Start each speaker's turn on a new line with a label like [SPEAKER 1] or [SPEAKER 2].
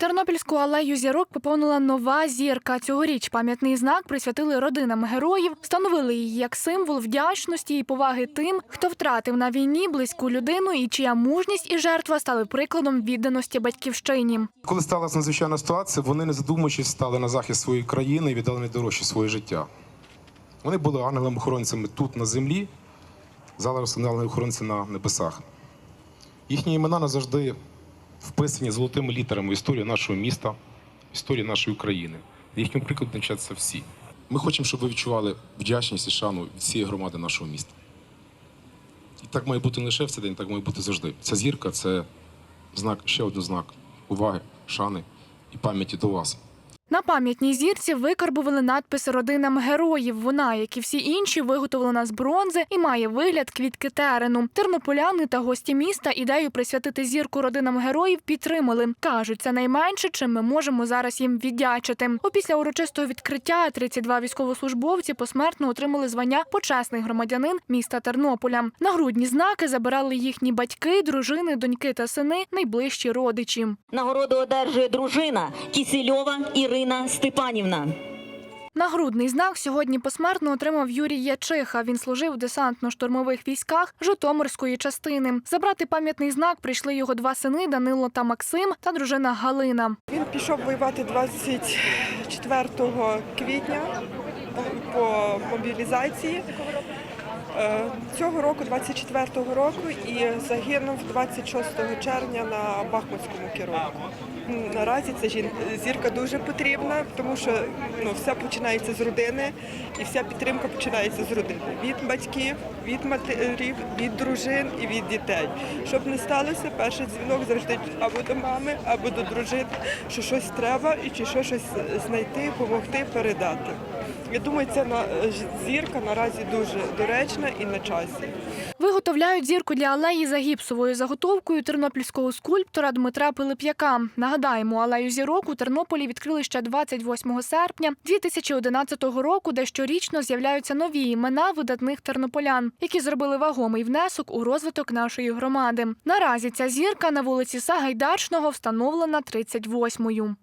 [SPEAKER 1] Тернопільську алею зірок поповнила нова зірка. Цьогоріч пам'ятний знак присвятили родинам героїв, встановили її як символ вдячності і поваги тим, хто втратив на війні близьку людину і чия мужність і жертва стали прикладом відданості батьківщині.
[SPEAKER 2] Коли сталася надзвичайна ситуація, вони, не задумуючись, стали на захист своєї країни і віддали найдорожче своє життя. Вони були ангелами-охоронцями тут на землі, зараз вони ангели-охоронці на небесах. Їхні імена назавжди вписані золотими літерами в історію нашого міста, в історію нашої України. Їхнім прикладом навчаться всі. Ми хочемо, щоб ви відчували вдячність і шану від всієї громади нашого міста. І так має бути не лише в цей день, так має бути завжди. Ця зірка це знак, ще один знак уваги, шани і пам'яті до вас.
[SPEAKER 1] На пам'ятній зірці викарбували надписи родинам героїв. Вона, як і всі інші, виготовлена з бронзи і має вигляд квітки терену. Тернополяни та гості міста ідею присвятити зірку родинам героїв підтримали. кажуть, це найменше, чим ми можемо зараз їм віддячити. Опісля урочистого відкриття 32 військовослужбовці посмертно отримали звання почесний громадянин міста Тернополя. Нагрудні знаки забирали їхні батьки, дружини, доньки та сини, найближчі родичі.
[SPEAKER 3] Нагороду одержує дружина Кісельова Ірина Степанівна.
[SPEAKER 1] Нагрудний знак сьогодні посмертно отримав Юрій Ячиха. Він служив в десантно-штурмових військах Житомирської частини. Забрати пам'ятний знак прийшли його два сини Данило та Максим та дружина Галина.
[SPEAKER 4] Він пішов воювати 24 квітня по мобілізації. Е, Цього року, 24-го року, і загинув 26 червня на Бахмутському керунку. Наразі ця зірка дуже потрібна, тому що ну, все починається з родини, і вся підтримка починається з родини. Від батьків, від матерів, від дружин і від дітей. Щоб не сталося, перший дзвінок завжди або до мами, або до дружини, що щось треба і чи що щось знайти, допомогти, передати. Я думаю, ця на- зірка наразі дуже доречна і на часі.
[SPEAKER 1] Виготовляють зірку для алеї за гіпсовою заготовкою тернопільського скульптора Дмитра Пилип'яка. Нагадаємо, алею зірок у Тернополі відкрили ще 28 серпня 2011 року, де щорічно з'являються нові імена видатних тернополян, які зробили вагомий внесок у розвиток нашої громади. Наразі ця зірка на вулиці Сагайдачного встановлена 38-ю.